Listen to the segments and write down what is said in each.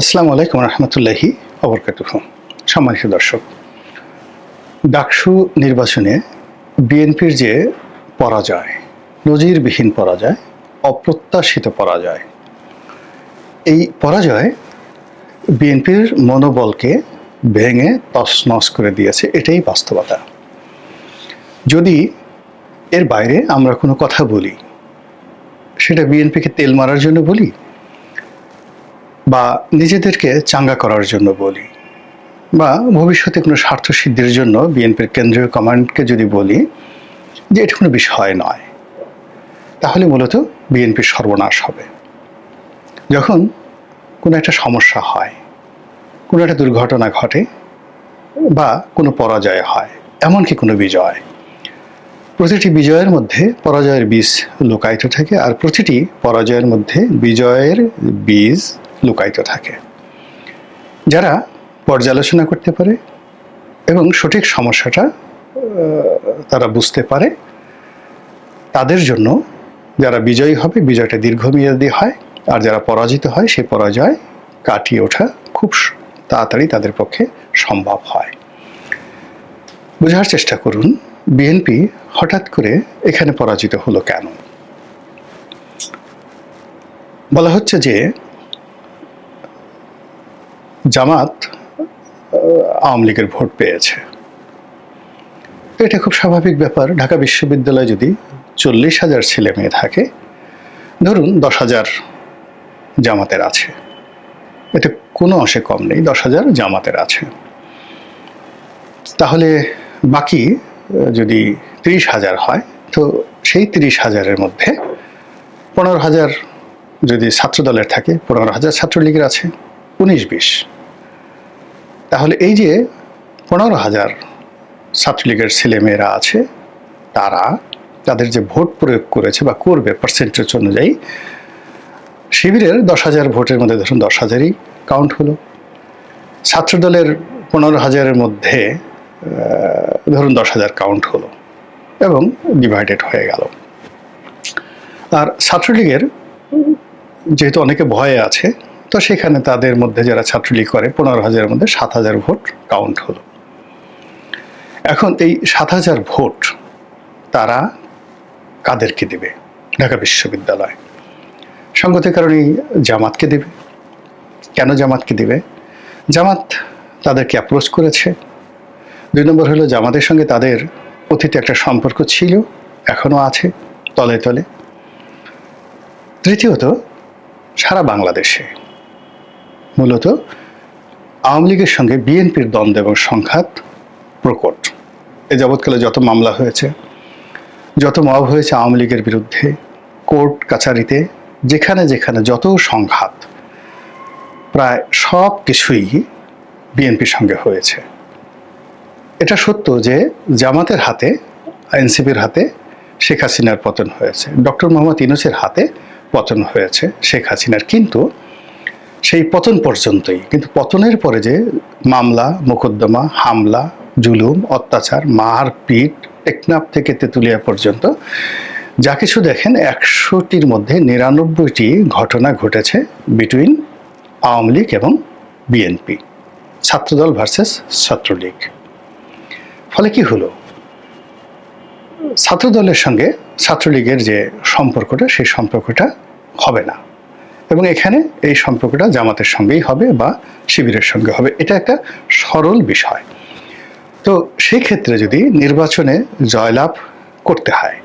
আসসালামু আলাইকুম রহমতুল্লাহি অবরকাতুহ। সম্মানিত দর্শক, ডাকসু নির্বাচনে বিএনপির যে পরাজয়, নজিরবিহীন পরাজয়, অপ্রত্যাশিত পরাজয়, এই পরাজয় বিএনপির মনোবলকে ভেঙে তছনছ করে দিয়েছে, এটাই বাস্তবতা। যদি এর বাইরে আমরা কোনো কথা বলি, সেটা বিএনপিকে তেল মারার জন্য বলি বা নিজেদেরকে চাঙ্গা করার জন্য বলি, বা ভবিষ্যতে কোনো স্বার্থ সিদ্ধির জন্য বিএনপির কেন্দ্রীয় কমান্ডকে যদি বলি যে এটা কোনো বিষয় নয়, তাহলে মূলত বিএনপির সর্বনাশ হবে। যখন কোনো একটা সমস্যা হয়, কোনো একটা দুর্ঘটনা ঘটে বা কোনো পরাজয় হয়, এমনকি কোনো বিজয়, প্রতিটি বিজয়ের মধ্যে পরাজয়ের বীজ লুকায়িত থাকে আর প্রতিটি পরাজয়ের মধ্যে বিজয়ের বীজ লুকায়িত থাকে। যারা পর্যালোচনা করতে পারে এবং সঠিক সমস্যাটা তারা বুঝতে পারে, তাদের জন্য যারা বিজয়ী হবে, বিজয়টা দীর্ঘমেয়াদী হয়, আর যারা পরাজিত হয়, সেই পরাজয় কাটিয়ে ওঠা খুব তাড়াতাড়ি তাদের পক্ষে সম্ভব হয়। বোঝার চেষ্টা করুন, বিএনপি হঠাৎ করে এখানে পরাজিত হলো কেন? বলা হচ্ছে যে জামাত আওয়ামী লীগের ভোট পেয়েছে। এটা খুব স্বাভাবিক ব্যাপার। ঢাকা বিশ্ববিদ্যালয়ে যদি চল্লিশ হাজার ছেলে মেয়ে থাকে, ধরুন দশ হাজার জামাতের আছে। এতে কোনো অংশে কম নেই, দশ হাজার জামাতের আছে। তাহলে বাকি যদি তিরিশ হাজার হয়, তো সেই তিরিশ হাজারের মধ্যে পনেরো হাজার যদি ছাত্র দলের থাকে, পনেরো হাজার ছাত্রলীগের আছে, উনিশ, বিশ। তাহলে এই যে পনেরো হাজার ছাত্রলীগের ছেলেমেয়েরা আছে, তারা তাদের যে ভোট প্রয়োগ করেছে বা করবে পার্সেন্টেজ অনুযায়ী, শিবিরের দশ হাজার ভোটের মধ্যে ধরুন দশ হাজারই কাউন্ট হলো। ছাত্রদলের পনেরো হাজারের মধ্যে ধরুন দশ হাজার কাউন্ট হলো এবং ডিভাইডেড হয়ে গেল। আর ছাত্রলীগের, যেহেতু অনেকে ভয়ে আছে তো সেখানে তাদের মধ্যে যারা ছাত্রলীগ করে, পনেরো হাজারের মধ্যে সাত হাজার ভোট কাউন্ট হলো। এখন এই সাত হাজার ভোট তারা কাদেরকে দেবে? ঢাকা বিশ্ববিদ্যালয়। সঙ্গতের কারণেই জামাতকে দেবে। কেন জামাতকে দিবে? জামাত তাদেরকে অ্যাপ্রোচ করেছে। দুই নম্বর হলো জামাতের সঙ্গে তাদের অতীতে একটা সম্পর্ক ছিল এখনও আছে, তলে তলে। তৃতীয়ত, সারা বাংলাদেশে মূলত আওয়ামী লীগের সঙ্গে বিএনপির দ্বন্দ্ব এবং সংঘাত প্রকট। এ যাবৎকালে যত মামলা হয়েছে, যত মব হয়েছে আওয়ামী লীগের বিরুদ্ধে, কোর্ট, কাছারিতে, যেখানে যেখানে যত সংঘাত, প্রায় সব কিছুই বিএনপির সঙ্গে হয়েছে। এটা সত্য যে জামাতের হাতে, এনসিপির হাতে শেখ হাসিনার পতন হয়েছে। ডক্টর মোহাম্মদ ইনুসের হাতে পতন হয়েছে শেখ হাসিনার। কিন্তু সেই পতন পর্যন্তই। কিন্তু পতনের পরে যে মামলা, মোকদ্দমা, হামলা, জুলুম, অত্যাচার মারপিট টেকনাফ থেকে তেঁতুলিয়া পর্যন্ত, যা কিছু দেখেন, একশোটির মধ্যে নিরানব্বইটি ঘটনা ঘটেছে বিটুইন আওয়ামী লীগ এবং বিএনপি ছাত্রদল ভার্সেস ছাত্রলীগ। ফলে কি হলো? ছাত্রদলের সঙ্গে ছাত্রলীগের যে সম্পর্কটা, সেই সম্পর্কটা হবে না। এবং এখানে এই সম্পর্কটা জামাতের সঙ্গেই হবে বা শিবিরের সঙ্গে হবে। এটা একটা সরল বিষয়। তো সেই ক্ষেত্রে যদি নির্বাচনে জয়লাভ করতে হয়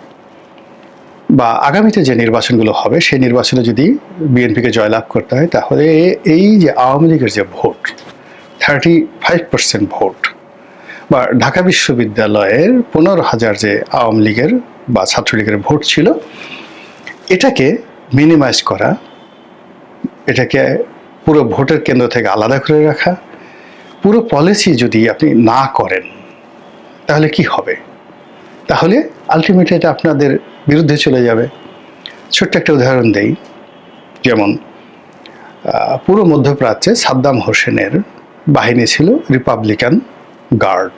বা আগামীতে যে নির্বাচনগুলো হবে, সেই নির্বাচনে যদি বিএনপিকে জয়লাভ করতে হয়, তাহলে এই যে আওয়ামী লীগের যে vote thirty five percent vote বা ঢাকা বিশ্ববিদ্যালয়ের পনেরো হাজার যে আওয়ামী লীগের বা ছাত্রলীগের ভোট ছিল, এটাকে মিনিমাইজ করা এটাকে পুরো ভোটের কেন্দ্র থেকে আলাদা করে রাখা। পুরো পলিসি যদি আপনি না করেন, তাহলে কি হবে? তাহলে আলটিমেটলি এটা আপনাদের বিরুদ্ধে চলে যাবে। ছোট্ট একটা উদাহরণ দেই, যেমন পুরো মধ্যপ্রাচ্যে সাদ্দাম হোসেনের বাহিনী ছিল রিপাবলিকান গার্ড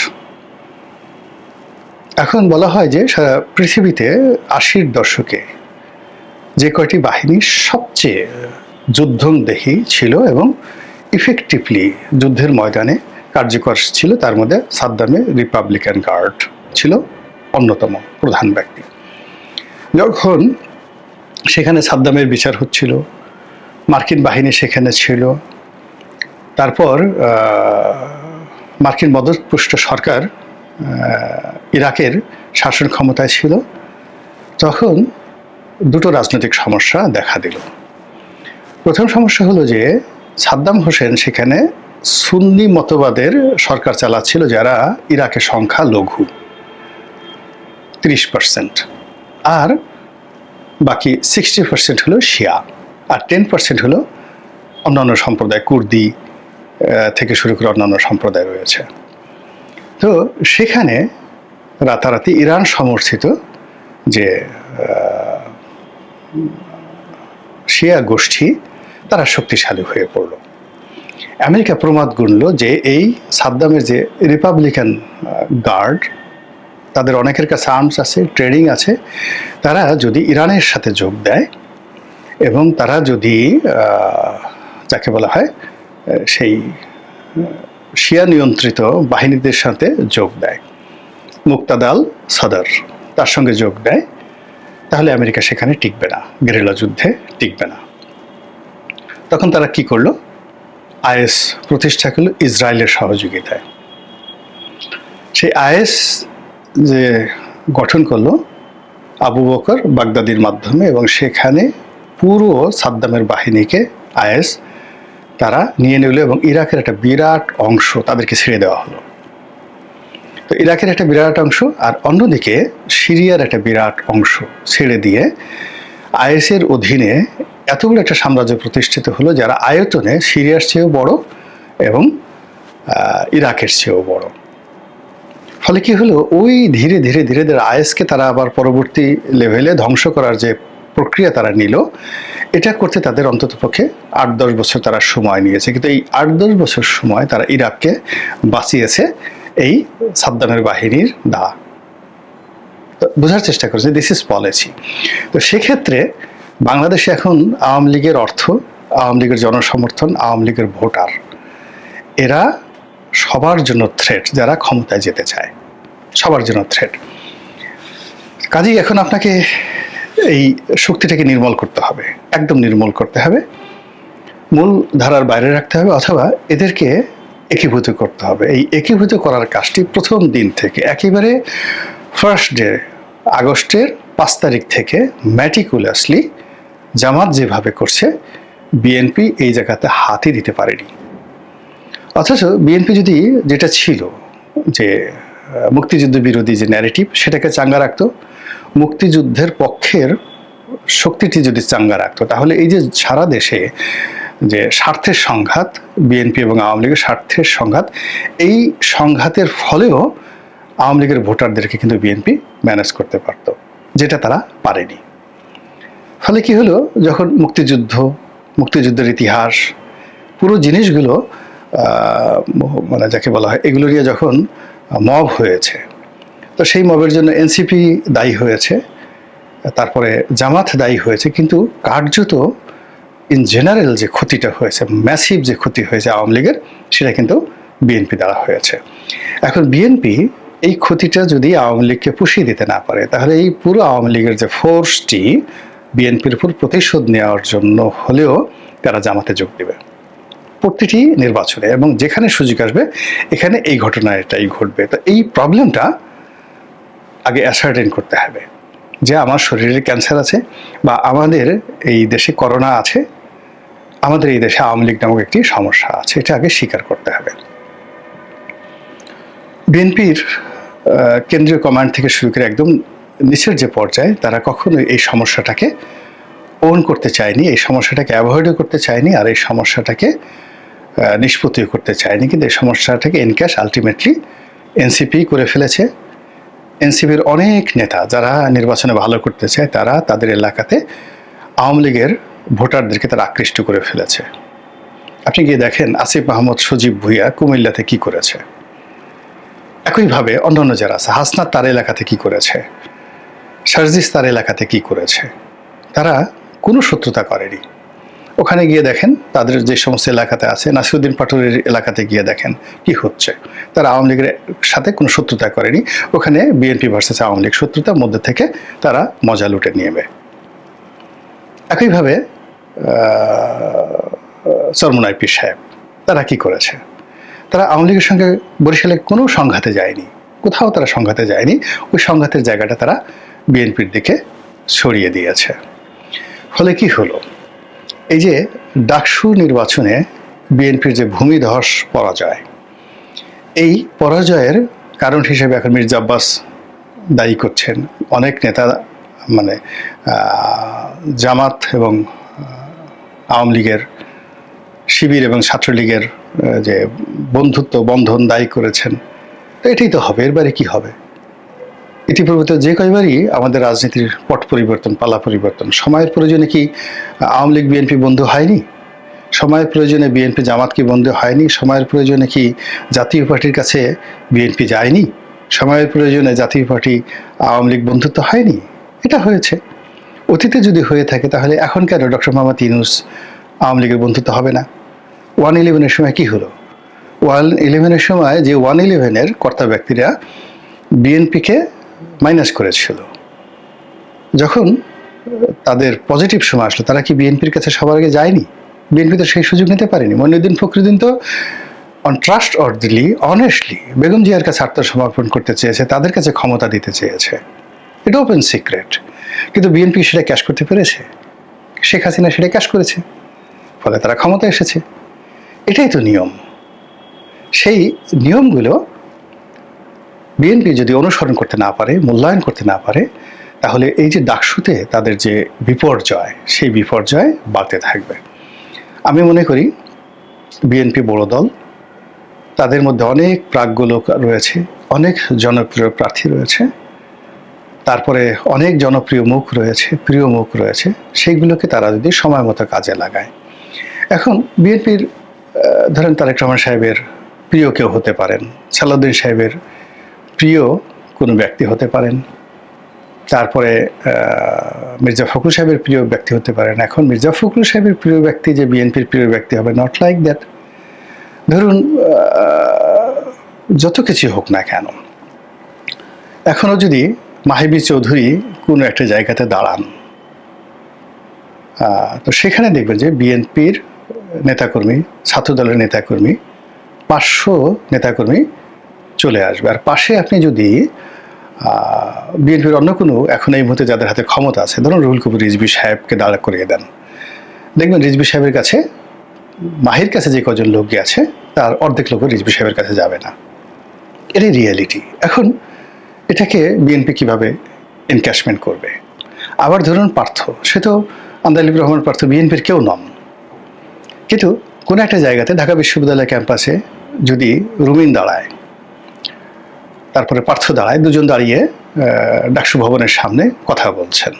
এখন বলা হয় যে সারা পৃথিবীতে আশির দশকে যে কয়টি বাহিনী সবচেয়ে যুদ্ধংদেহী ছিল এবং ইফেক্টিভলি যুদ্ধের ময়দানে কার্যকর ছিল, তার মধ্যে সাদ্দামে রিপাবলিকান গার্ড ছিল, অন্যতম প্রধান ব্যক্তি। যখন সেখানে সাদ্দামের বিচার হচ্ছিল, মার্কিন বাহিনী সেখানে ছিল, তারপর মার্কিন মদতপুষ্ট সরকার ইরাকের শাসন ক্ষমতায় ছিল, তখন দুটো রাজনৈতিক সমস্যা দেখা দিল। প্রথম সমস্যা হলো যে সাদ্দাম হোসেন সেখানে সুন্নি মতবাদের সরকার চালাচ্ছিল যারা ইরাকের সংখ্যা লঘু, তিরিশ পার্সেন্ট আর বাকি সিক্সটি পার্সেন্ট হলো শিয়া আর টেন পার্সেন্ট হলো অন্যান্য সম্প্রদায়, কুর্দি থেকে শুরু করে অন্যান্য সম্প্রদায় রয়েছে। তো সেখানে রাতারাতি ইরান সমর্থিত যে শিয়া গোষ্ঠী তারা শক্তিশালী হয়ে পড়ল। আমেরিকা প্রমাদ গুনল যে এই সাদ্দামের যে রিপাবলিকান গার্ড, তাদের অনেকের কাছে আর্মস আছে, ট্রেনিং আছে, তারা যদি ইরানের সাথে যোগ দেয় এবং তারা যদি যাকে বলা হয় সেই শিয়া নিয়ন্ত্রিত বাহিনীদের সাথে যোগ দেয়। মুক্তাদাল সদর তার সঙ্গে যোগ দেয়, তাহলে আমেরিকা সেখানে টিকবে না, গেরিলা যুদ্ধে টিকবে না। তখন তারা কি করল? আইএস প্রতিষ্ঠা করল ইসরায়েলের সহযোগিতায়। সেই আইএস যে গঠন করল আবু বকর বাগদাদির মাধ্যমে এবং সেখানে পুরো সাদ্দামের বাহিনীকে আইএস তারা নিয়ে নিল এবং ইরাকের একটা বিরাট অংশ তাদেরকে ছেড়ে দেওয়া হলো। তো ইরাকের একটা বিরাট অংশ আর অন্যদিকে সিরিয়ার একটা বিরাট অংশ ছেড়ে দিয়ে আইএসের অধীনে এত বড় একটা সাম্রাজ্য প্রতিষ্ঠিত হলো যারা আয়তনে সিরিয়ার চেয়েও বড় এবং ইরাকের চেয়েও বড়। ফলে কি হলো? ওই ধীরে ধীরে ধীরে ধীরে আইএসকে তারা আবার পরবর্তী লেভেলে ধ্বংস করার যে প্রক্রিয়া তারা নিল, এটা করতে তাদের অন্তত পক্ষে আট, দশ বছর তারা সময় নিয়েছে। কিন্তু এই আট, দশ বছর সময় তারা ইরাককে বাঁচিয়েছে এই সাদ্দামের বাহিনীর দা বোঝার চেষ্টা করেছে দিস ইজ পলিসি তো সেক্ষেত্রে বাংলাদেশে এখন আওয়ামী লীগের অর্থ, আওয়ামী লীগের জনসমর্থন, আওয়ামী লীগের ভোটার। এরা সবার জন্য থ্রেট যারা ক্ষমতায় যেতে চায়। সবার জন্য থ্রেট কাজেই এখন আপনাকে এই শক্তিটাকে নির্মল করতে হবে, একদম নির্মল করতে হবে। মূল ধারার বাইরে রাখতে হবে, অথবা এদেরকে একীভূত করতে হবে। এই একীভূত করার কাজটি প্রথম দিন থেকে, একেবারে ফার্স্ট ডে আগস্টের পাঁচ তারিখ থেকে ম্যাটিকুলাসলি জামাত যেভাবে করছে, বিএনপি এই জায়গাতে হাতই দিতে পারেনি। অথচ বিএনপি যদি যেটা ছিল, যে মুক্তিযুদ্ধ বিরোধী যে ন্যারেটিভ সেটাকে চাঙ্গা রাখত, মুক্তিযুদ্ধের পক্ষের শক্তিটি যদি চাঙ্গা রাখতো, তাহলে এই যে সারা দেশে যে স্বার্থের সংঘাত, বিএনপি এবং আওয়ামী লীগের স্বার্থের সংঘাত, এই সংঘাতের ফলেও আওয়ামী লীগের ভোটারদেরকে কিন্তু বিএনপি ম্যানেজ করতে পারতো, যেটা তারা পারেনি। ফলে কি হলো? যখন মুক্তিযুদ্ধ, মুক্তিযুদ্ধের ইতিহাস, পুরো জিনিসগুলো মানে যাকে বলা হয় এগুলো নিয়ে যখন মব হয়েছে, তো সেই মবের জন্য এনসিপি দায়ী হয়েছে, তারপরে জামাত দায়ী হয়েছে, কিন্তু কার্যত ইন জেনারেল যে ক্ষতিটা হয়েছে ম্যাসিভ যে ক্ষতি হয়েছে আওয়ামী লীগের, সেটা কিন্তু বিএনপি দ্বারা হয়েছে। এখন বিএনপি এই ক্ষতিটা যদি আওয়ামী লীগকে পুষিয়ে দিতে না পারে, তাহলে এই পুরো আওয়ামী লীগের যে ফোর্সটি বিএনপির উপর প্রতিশোধ নেওয়ার জন্য হলেও তারা জামাতে যোগ দেবে। প্রতিটি নির্বাচনে এবং যেখানে সুযোগ আসবে, এখানে এই ঘটনা এটাই ঘটবে। তো এই প্রবলেমটা আগে অ্যাসার্টেন করতে হবে যে আমার শরীরে ক্যান্সার আছে বা আমাদের এই দেশে করোনা আছে, আমাদের এই দেশে আওয়ামী লীগ নামক একটি সমস্যা আছে, এটা আগে স্বীকার করতে হবে। বিএনপির কেন্দ্রীয় কমান্ড থেকে শুরু করে একদম নিচের যে পর্যায়ে তারা কখনোই এই সমস্যাটাকে ওন করতে চায়নি, এই সমস্যাটাকে অ্যাভয়েডও করতে চায়নি আর এই সমস্যাটাকে নিষ্পত্তিও করতে চায়নি। কিন্তু এই সমস্যাটাকে এনক্যাশ আলটিমেটলি এনসিপি করে ফেলেছে। এনসিপির অনেক নেতা যারা নির্বাচনে ভালো করতে চায়, তারা তাদের এলাকাতে আওয়ামী লীগের ভোটারদেরকে তারা আকৃষ্ট করে ফেলেছে। আপনি গিয়ে দেখেন, আসিফ মাহমুদ, সজীব ভুইয়া কুমিল্লাতে কি করেছে? একইভাবে অন্যান্য যারা আছে, হাসনাত তার এলাকাতে কি করেছে? সার্জিস তার এলাকাতে কি করেছে? তারা কোনো শত্রুতা করেনি। ওখানে গিয়ে দেখেন তাদের যে সমস্ত এলাকাতে আছে, নাসিরুদ্দিন পাটোয়ারির এলাকাতে গিয়ে দেখেন কি হচ্ছে। তারা আওয়ামী লীগের সাথে কোনো শত্রুতা করেনি। ওখানে বিএনপি ভার্সেস আওয়ামী লীগ শত্রুতার মধ্যে থেকে তারা মজা লুটে নিয়েবে একইভাবে সরমুনাই পীর সাহেব, তারা কি করেছে? তারা আওয়ামী লীগের সঙ্গে বরিশালে কোনো সংঘাতে যায়নি। কোথাও তারা সংঘাতে যায়নি। ওই সংঘাতের জায়গাটা তারা বিএনপির দিকে সরিয়ে দিয়েছে। ফলে কি হলো? এই যে ডাকসু নির্বাচনে বিএনপির যে ভূমিধস পরাজয়, এই পরাজয়ের কারণ হিসেবে এখন মির্জা আব্বাস দায়ী করছেন। অনেক নেতা মানে জামাত এবং আওয়ামী লীগের শিবির এবং ছাত্রলীগের যে বন্ধুত্ব বন্ধন দায়ী করেছেন। তো এটাই তো হবে এর বাইরে কি হবে? ইতিপূর্বে যে কয়বারই আমাদের রাজনীতির পট পরিবর্তন, পালা পরিবর্তন। সময়ের প্রয়োজনে কি আওয়ামী লীগ, বিএনপি বন্ধু হয়নি? সময়ের প্রয়োজনে বিএনপি জামাত কি বন্ধু হয়নি? সময়ের প্রয়োজনে কি জাতীয় পার্টির কাছে বিএনপি যায়নি? সময়ের প্রয়োজনে জাতীয় পার্টি, আওয়ামী লীগ বন্ধুত্ব হয়নি? এটা হয়েছে। অতীতে যদি হয়ে থাকে, তাহলে এখন কেন ডক্টর মোহাম্মদ ইউনুস আওয়ামী লীগের বন্ধুত্ব হবে না? ওয়ান ইলেভেনের সময় কি হলো? ওয়ান ইলেভেনের সময় যে ওয়ান ইলেভেনের কর্তা ব্যক্তিরা বিএনপিকে মাইনাস করেছিল। যখন তাদের পজিটিভ সময় আসলো, তারা কি বিএনপির কাছে সবার আগে যায়নি? বিএনপি তো সেই সুযোগ নিতে পারেনি। মইনুদ্দিন ফখরুদ্দিন তো on trust orderly honestly Begum জিয়ার কাছে আত্মসমর্পণ করতে চেয়েছে, তাদের কাছে ক্ষমতা দিতে চেয়েছে। এটা ওপেন সিক্রেট কিন্তু বিএনপি সেটা ক্যাশ করতে পেরেছে। শেখ হাসিনা সেটা ক্যাশ করেছে। ফলে তারা ক্ষমতা এসেছে। এটাই তো নিয়ম। সেই নিয়মগুলো বিএনপি যদি অনুসরণ করতে না পারে, মূল্যায়ন করতে না পারে, তাহলে এই যে ডাকসুতে তাদের যে বিপর্যয়, সেই বিপর্যয় বাড়তে থাকবে। আমি মনে করি বিএনপি বড় দল, তাদের মধ্যে অনেক প্রাজ্ঞ লোক রয়েছে, অনেক জনপ্রিয় প্রার্থী রয়েছে, তারপরে অনেক জনপ্রিয় মুখ রয়েছে, প্রিয় মুখ রয়েছে, সেইগুলোকে তারা যদি সময় মতো কাজে লাগায়। এখন বিএনপির ধরেন তারেক রহমান সাহেবের প্রিয় কেউ হতে পারেন, সালাউদ্দিন সাহেবের প্রিয় কোনো ব্যক্তি হতে পারেন। তারপরে মির্জা ফখরুল সাহেবের প্রিয় ব্যক্তি হতে পারেন। এখন মির্জা ফখরুল সাহেবের প্রিয় ব্যক্তি যে বিএনপির প্রিয় ব্যক্তি হবে নট লাইক দ্যাট ধরুন যত কিছু হোক না কেন, এখনও যদি মাহিবি চৌধুরী কোনো একটা জায়গাতে দাঁড়ান তো সেখানে দেখবেন যে বিএনপির নেতাকর্মী, ছাত্রদলের নেতাকর্মী, পাঁচশো নেতাকর্মী চলে আসবে। আর পাশে আপনি যদি বিএনপির অন্য কোনো এখন এই মুহূর্তে যাদের হাতে ক্ষমতা আছে, ধরুন রুহুল কবির রিজবি সাহেবকে দাঁড়া করিয়ে দেন। দেখবেন রিজবি সাহেবের কাছে, মাহির কাছে যে কজন লোক গেছে তার অর্ধেক লোকও রিজবি সাহেবের কাছে যাবে না। এটাই রিয়েলিটি। এখন এটাকে বিএনপি কীভাবে এনক্যাশমেন্ট করবে? আবার ধরুন পার্থ, সে তো আন্দালিব রহমান পার্থ বিএনপির কেউ নন। কিন্তু কোনো একটা জায়গাতে ঢাকা বিশ্ববিদ্যালয় ক্যাম্পাসে যদি রুমিন দাঁড়ায় তারপরে পার্থ দাঁড়ায়, দুজন দাঁড়িয়ে ডাকসু ভবনের সামনে কথা বলছেন।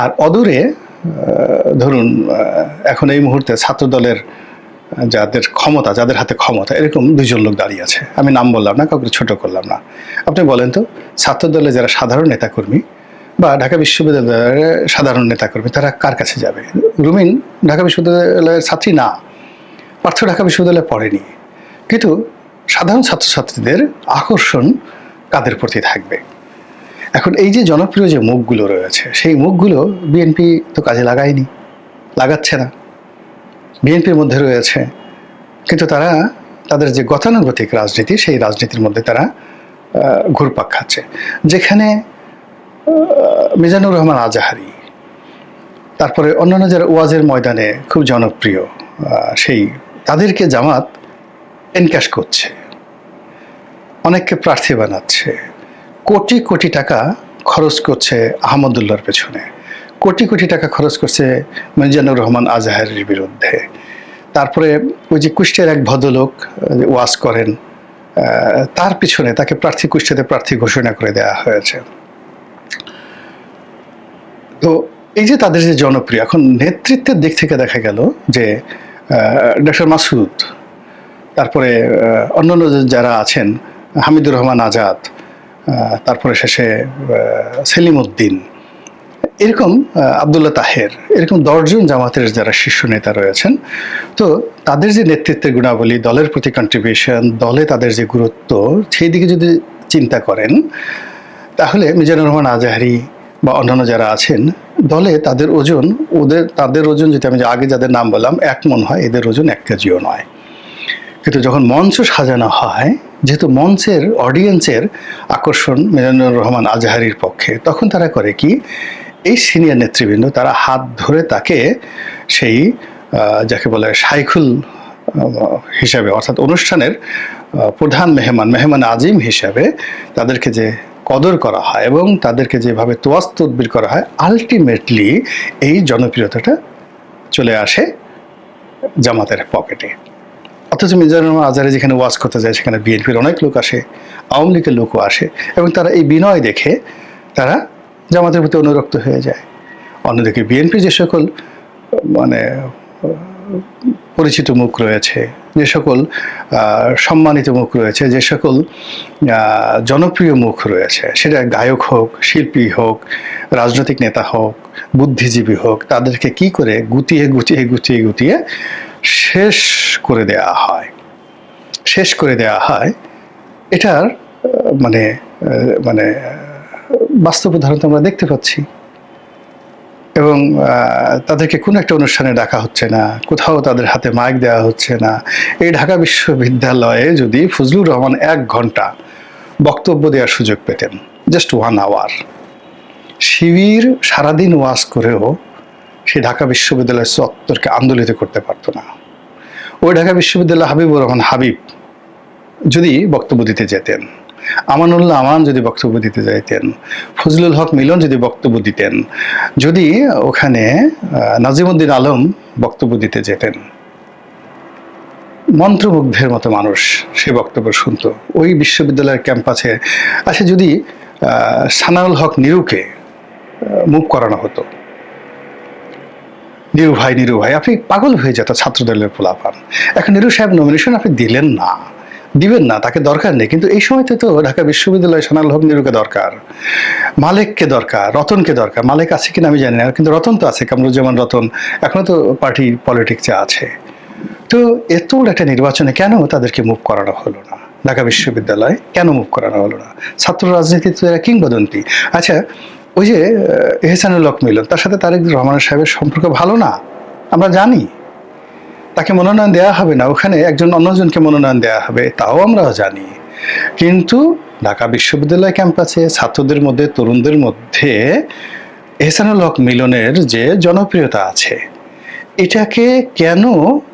আর অদূরে ধরুন এখন এই মুহূর্তে ছাত্রদলের যাদের ক্ষমতা, যাদের হাতে ক্ষমতা, এরকম দুজন লোক দাঁড়িয়ে আছে। আমি নাম বললাম না, কাউকে ছোট করলাম না। আপনি বলেন তো ছাত্রদলের যারা সাধারণ নেতাকর্মী বা ঢাকা বিশ্ববিদ্যালয়ের সাধারণ নেতাকর্মী, তারা কার কাছে যাবে? রুমিন, ঢাকা বিশ্ববিদ্যালয়ের ছাত্রী না। পার্থ ঢাকা বিশ্ববিদ্যালয়ে পড়েনি। কিন্তু সাধারণ ছাত্রছাত্রীদের আকর্ষণ কাদের প্রতি থাকবে? এখন এই যে জনপ্রিয় যে মুখগুলো রয়েছে, সেই মুখগুলো বিএনপি তো কাজে লাগায়নি, লাগাচ্ছে না। বিএনপির মধ্যে রয়েছে, কিন্তু তারা তাদের যে গতানুগতিক রাজনীতি, সেই রাজনীতির মধ্যে তারা ঘুরপাক খাচ্ছে। যেখানে মিজানুর রহমান আজাহারি, তারপরে অন্যান্য যারা ওয়াজের ময়দানে খুব জনপ্রিয় সেই তাদেরকে জামাত এনক্যাশ করছে, অনেককে প্রার্থী বানাচ্ছে, কোটি কোটি টাকা খরচ করছে আহমদুল্লার পেছনে, কোটি কোটি টাকা খরচ করছে মিজানুর রহমান আজাহারের বিরুদ্ধে। তারপরে ওই যে কুষ্টিয়ার এক ভদ্রলোক ওয়াজ করেন তার পিছনে তাকে প্রার্থী কুষ্টিয়াতে প্রার্থী ঘোষণা করে দেওয়া হয়েছে। তো এই যে তাদের যে জনপ্রিয়, এখন নেতৃত্বের দিক থেকে দেখা গেল যে ডক্টর মাসুদ তারপরে অন্যান্য যারা আছেন হামিদুর রহমান আজাদ তারপরে শেষে সেলিম উদ্দিন এরকম আহ, আবদুল্লাহ তাহের এরকম দশজন জামাতের যারা শীর্ষ নেতা রয়েছেন তো তাদের যে নেতৃত্বের গুণাবলী দলের প্রতি কন্ট্রিবিউশন দলে তাদের যে গুরুত্ব সেই দিকে যদি চিন্তা করেন তাহলে মিজানুর রহমান আজাহারি বা অন্যান্য যারা আছেন দলে তাদের ওজন ওদের তাদের ওজন যদি আমি আগে যাদের নাম বললাম এক মন হয় এদের ওজন এক কেজিও নয়। কিন্তু যখন মঞ্চ সাজানো হয়, যেহেতু মঞ্চের অডিয়েন্সের আকর্ষণ মিজানুর রহমান আজহারির পক্ষে, তখন তারা করে কি, এই সিনিয়র নেতৃবৃন্দ তারা হাত ধরে তাকে সেই যাকে বলে সাইকুল হিসাবে অর্থাৎ অনুষ্ঠানের প্রধান মেহমান মেহমান আজিম হিসাবে তাদেরকে যে কদর করা হয় এবং তাদেরকে যেভাবে তোয়াজ তদবির করা হয় আলটিমেটলি এই জনপ্রিয়তাটা চলে আসে জামাতের পকেটে। অথচ মিজানুর রহমান আজারে যেখানে ওয়াজ করতে যায়, সেখানে বিএনপির অনেক লোক আসে, আওয়ামী লীগের লোকও আসে এবং তারা এই বিনয় দেখে তারা জামাতের প্রতি অনুরক্ত হয়ে যায়। অন্যদিকে বিএনপি যে সকল মানে পরিচিত মুখ রয়েছে, যে সকল সম্মানিত মুখ রয়েছে, যে সকল জনপ্রিয় মুখ রয়েছে, সেটা গায়ক হোক, শিল্পী হোক, রাজনৈতিক নেতা হোক, বুদ্ধিজীবী হোক, তাদেরকে কি করে গুটিয়ে গুটিয়ে গুটিয়ে গুটিয়ে শেষ করে দেয়া হয়। শেষ করে দেয়া হয়। এটার মানে মানে বাস্তব উদাহরণ আমরা দেখতে পাচ্ছি। এবং তাদেরকে কোনো একটা অনুষ্ঠানে ডাকা হচ্ছে না, কোথাও তাদের হাতে মাইক দেওয়া হচ্ছে না। এই ঢাকা বিশ্ববিদ্যালয়ে যদি ফজলুর রহমান এক ঘণ্টা বক্তব্য দেওয়ার সুযোগ পেতেন জাস্ট ওয়ান আওয়ার শিবির সারাদিন ওয়াজ করেও সে ঢাকা বিশ্ববিদ্যালয়ের চত্বরকে আন্দোলিত করতে পারতো না। ওই ঢাকা বিশ্ববিদ্যালয় হাবিবুর রহমান হাবিব যদি বক্তব্য দিতে যেতেন, আমানুল্লাহ আমান যদি বক্তব্য দিতে যাইতেন, ফজলুল হক মিলন যদি বক্তব্য দিতেন, যদি ওখানে নাজিমুদ্দিন আলম বক্তব্য দিতে যেতেন, মন্ত্রমুগ্ধের মতো মানুষ সে বক্তব্য শুনত। ওই বিশ্ববিদ্যালয়ের ক্যাম্পাসে আচ্ছা যদি সানাউল হক নিরুকে মুভ করানো হতো। নিরু ভাই নিরু ভাই, আপনি পাগল হয়ে যেত ছাত্রদলের পোলাপান এখন নিরু সাহেব নমিনেশন আপনি দিলেন না। দিবেন না, তাকে দরকার নেই। কিন্তু এই সময়তে তো ঢাকা বিশ্ববিদ্যালয়ে সোনাল হক নিরুকে দরকার। মালিককে দরকার, রতনকে দরকার। মালিক আছে কিনা আমি জানি না, কিন্তু রতন তো আছে, কামরুজ্জামান রতন। এখনও তো পার্টি পলিটিক্সে আছে। তো এত একটা নির্বাচনে কেন তাদেরকে মুভ করানো হলো না? ঢাকা বিশ্ববিদ্যালয়ে কেন মুভ করানো হলো না? ছাত্র রাজনীতিতে কিংবদন্তি। আচ্ছা ওই যে এহসানুল হক মিলন, তার সাথে তারেক রহমান সাহেবের সম্পর্ক ভালো না? আমরা জানি। তাকে মনোনয়ন দেওয়া হবে না, ওখানে একজন অন্যজনকে মনোনয়ন দেওয়া হবে, তাও আমরা জানি। কিন্তু ঢাকা বিশ্ববিদ্যালয় ক্যাম্পাসে ছাত্রদের মধ্যে, তরুণদের মধ্যে এহসানুল হক মিলনের যে জনপ্রিয়তা আছে, এটাকে কেন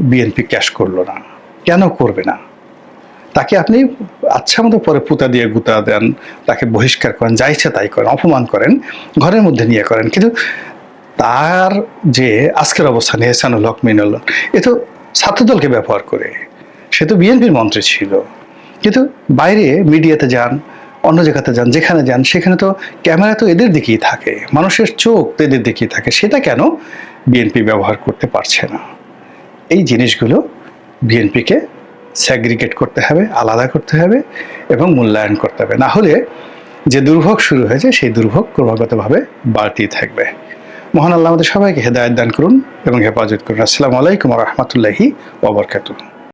বিএনপি ক্যাশ করল না? কেন করবে না? তাকে আপনি আচ্ছা মতো পরে পুতা দিয়ে গুতা দেন, তাকে বহিষ্কার করেন, যা ইচ্ছা তাই করেন, অপমান করেন, ঘরের মধ্যে নিয়ে করেন। কিন্তু তার যে আজকের অবস্থা অবস্থান, এহসানুল হক, মিনুল এ তো ছাত্রদলকে ব্যবহার করে। সে তো বিএনপির মন্ত্রী ছিল। কিন্তু বাইরে মিডিয়াতে যান, অন্য জায়গাতে যান, যেখানে যান, সেখানে তো ক্যামেরা তো এদের দিকেই থাকে। মানুষের চোখ তো এদের দিকেই থাকে। সেটা কেন বিএনপি ব্যবহার করতে পারছে না? এই জিনিসগুলো বিএনপিকে স্যাগ্রিগেট করতে হবে, আলাদা করতে হবে এবং মূল্যায়ন করতে হবে। না হলে যে দুর্ভোগ শুরু হয়েছে, সেই দুর্ভোগ ক্রমাগতভাবে বাড়তেই থাকবে। মহান আল্লাহ আমাদের সবাইকে হেদায়ত দান করুন এবং হেফাজত করুন। আসসালামু আলাইকুম রহমতুল্লাহি ওবরকাতুহ